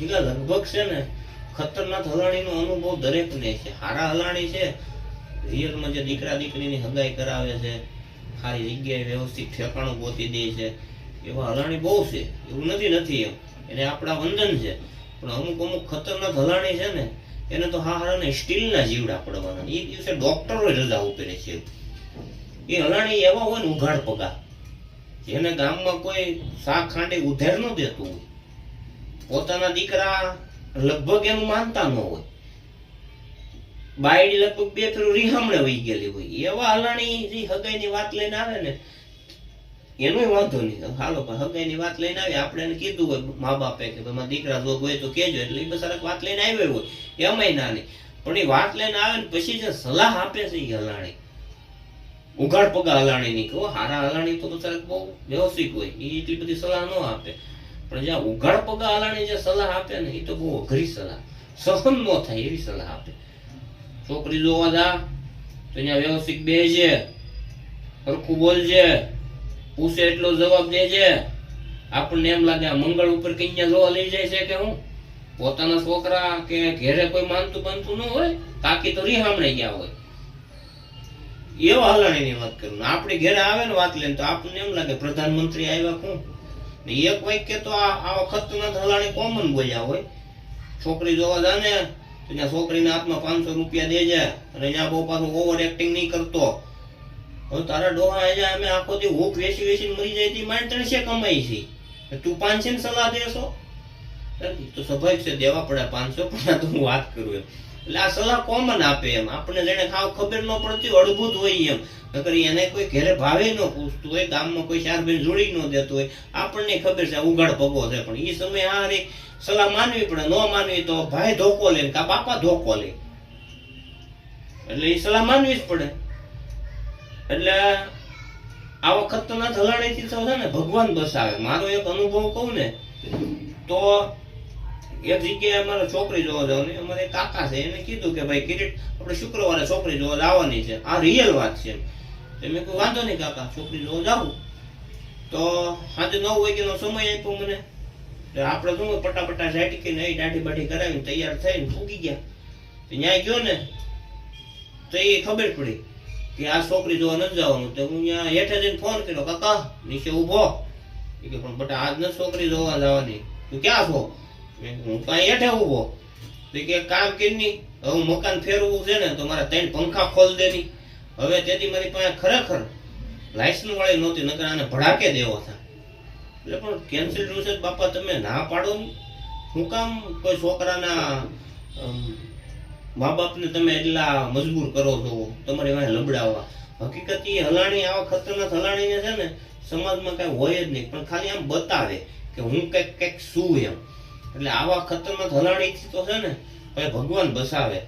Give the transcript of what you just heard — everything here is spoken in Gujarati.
જીગા લગભગ છે ને, ખતરનાક હલાણીનો અનુભવ દરેકને છે. હારા હલાણી છે, રિયલમાં જે દીકરા દીકરીની હગાઈ કરાવે છે, સારી જગ્યાએ વ્યવસ્થિત ઠેકાણું ગોતી દે છે, એવા હલાણી બહુ છે. એવું નથી નથી એમ. એને આપણા વંદન છે. પણ અમુક અમુક ખતરનાક હલાણી છે ને, એને તો હા હારાને સ્ટીલના જીવડા પડવાના. એ દિવસે ડોક્ટરો રજા ઉપરે છે. એ હલાણી એવા હોય ને ઉઘાડ પગા જેને ગામમાં કોઈ શાક ખાંડી ઉધેર ન દેતું હોય. પોતાના દીકરા લગભગ એનું માનતા ન હોય. બાયડી લગભગ બે ફેરું રીહામણે વહી ગયેલી હોય. એવા હલાણી હગાઈની વાત લઈને આવે ને, એનો વાંધો નહીં. હાલો, પણ હગાઈની વાત લઈને આવી આપણે એને કીધું હોય મા બાપે કે ભાઈ દીકરા જોગ હોય તો કેજો એટલે એ બસારક વાત લઈને આવ્યો હોય. એમાંય ના નહીં. પણ એ વાત લઈને આવે ને, પછી જે સલાહ આપે છે એ હલાણી. ઉઘાડ પગા હલાણી ની કહો હારા હલાણી તો બસારક બહુ વ્યવસ્થિત હોય. એ એટલી બધી સલાહ ન આપે. પણ જ્યાં ઉઘાડ પગા હલાણી જે સલાહ આપે ને એ તો બહુ અઘરી સલાહ. સહન ન થાય એવી સલાહ આપે. છોકરી જોવા જા, તો અહીંયા વ્યવસ્થિત બેજે સરખું બોલજે, પૂછે એટલો જવાબ દેજે. આપણને એમ લાગે મંગળ ઉપર કઈ અહીંયા જોવા લઈ જાય છે કે હું? પોતાના છોકરા કે ઘેરે કોઈ માનતું બાનતું ન હોય કાકી તો રીહામણે ગયા હોય. એવા હલાણીની વાત કરું. આપણે ઘેરે આવે ને વાત લઈને, તો આપણને એમ લાગે, પ્રધાનમંત્રી આવ્યા કોણ? એક વાક્ય તો આ વખત ખતરનાક હલાણી કોમન બોલ્યા હોય. છોકરી જોવા જાને તો ત્યાં છોકરીના હાથમાં પાંચસો રૂપિયા દેજે અને ત્યાં બહુ પાછું ઓવર એક્ટિંગ નહીં કરતો. હવે તારા ડોહા અહીંયા અમે આખો દી હૂક વેસી વેચીને મરી જાય, તી માંડ ત્રણસે કમાઈ છે. તું પાંચસો સલાહ દેશો. તો સ્વાભાવિક છે, દેવા પડે પાંચસો, પણ તો હું વાત કરું એમ. એટલે આ સલાહ કોમન આપે એમ. આપણને જેને ખાવ ખબર ન પડતી, અડભૂત હોય એમ. નકર એને કોઈ ઘેરે ભાવે ન પૂછતું હોય, ગામમાં કોઈ ચાર બેન જોડી ન દેતું હોય, આપણને ખબર છે ઉઘાડ પગો છે. પણ એ સમય આ સલાહ માનવી પડે, ન માનવી તો ભાઈ ધોકો લે કા બાપા ધોકો લે. એટલે એ સલાહ માનવી જ પડે. એટલે આ વખત તો ના ધલાણીથી છે ને ભગવાન બસાવે. મારો એક અનુભવ કહું ને, તો એક જગ્યાએ અમારે છોકરી જોવા જવાની. અમારે કાકા છે, એને કીધું કે ભાઈ કિરીટ, આપણે શુક્રવારે છોકરી જોવા જવાની છે. આ રિયલ વાત છે. તો મેં કોઈ વાંધો નહીં કાકા, છોકરી જોવા જાવું તો સાંજે નવ વાગ્યાનો સમય આપ્યો મને. આપણે શું પટાપટા ઝાટી કે નહીં દાઢી બાઢી કરાવીને તૈયાર થઈને ફૂગી ગયા. તો ન્યાય ગયો ને? તો એ ખબર પડી કે આ છોકરી જોવા નથી જવાનું. તો હું ત્યાં હેઠે જઈને ફોન કર્યો, કાકા, નીચે ઊભો. કે, પણ બટા આજ ન છોકરી જોવા જવાની. તું ક્યાં છો? હું? કાંઈ હેઠે ઊભો તો કે કામ કેની હવે મકાન ફેરવું છે ને, તો મારા ત્રણ પંખા ખોલ દે ની હવે તેથી મારી પાસે ખરેખર લાયસન્સ વાળી નહોતી, નકર આને ભડાકે દેવો હતા એટલે પણ કેન્સલ છે બાપા તમે ના પાડો હું કામ કોઈ છોકરાના મા બાપને તમે એટલા મજબૂર કરો છો, તમારી વાંહે લબડાવવા. હકીકત એ હલાણી, આવા ખતરનાક હલાણીને છે ને, સમાજમાં કાંઈ હોય જ નહીં, પણ ખાલી આમ બતાવે કે હું કંઈક કંઈક શું એમ. એટલે આવા ખતરનાક હલાણીથી તો છે ને ભગવાન બસાવે.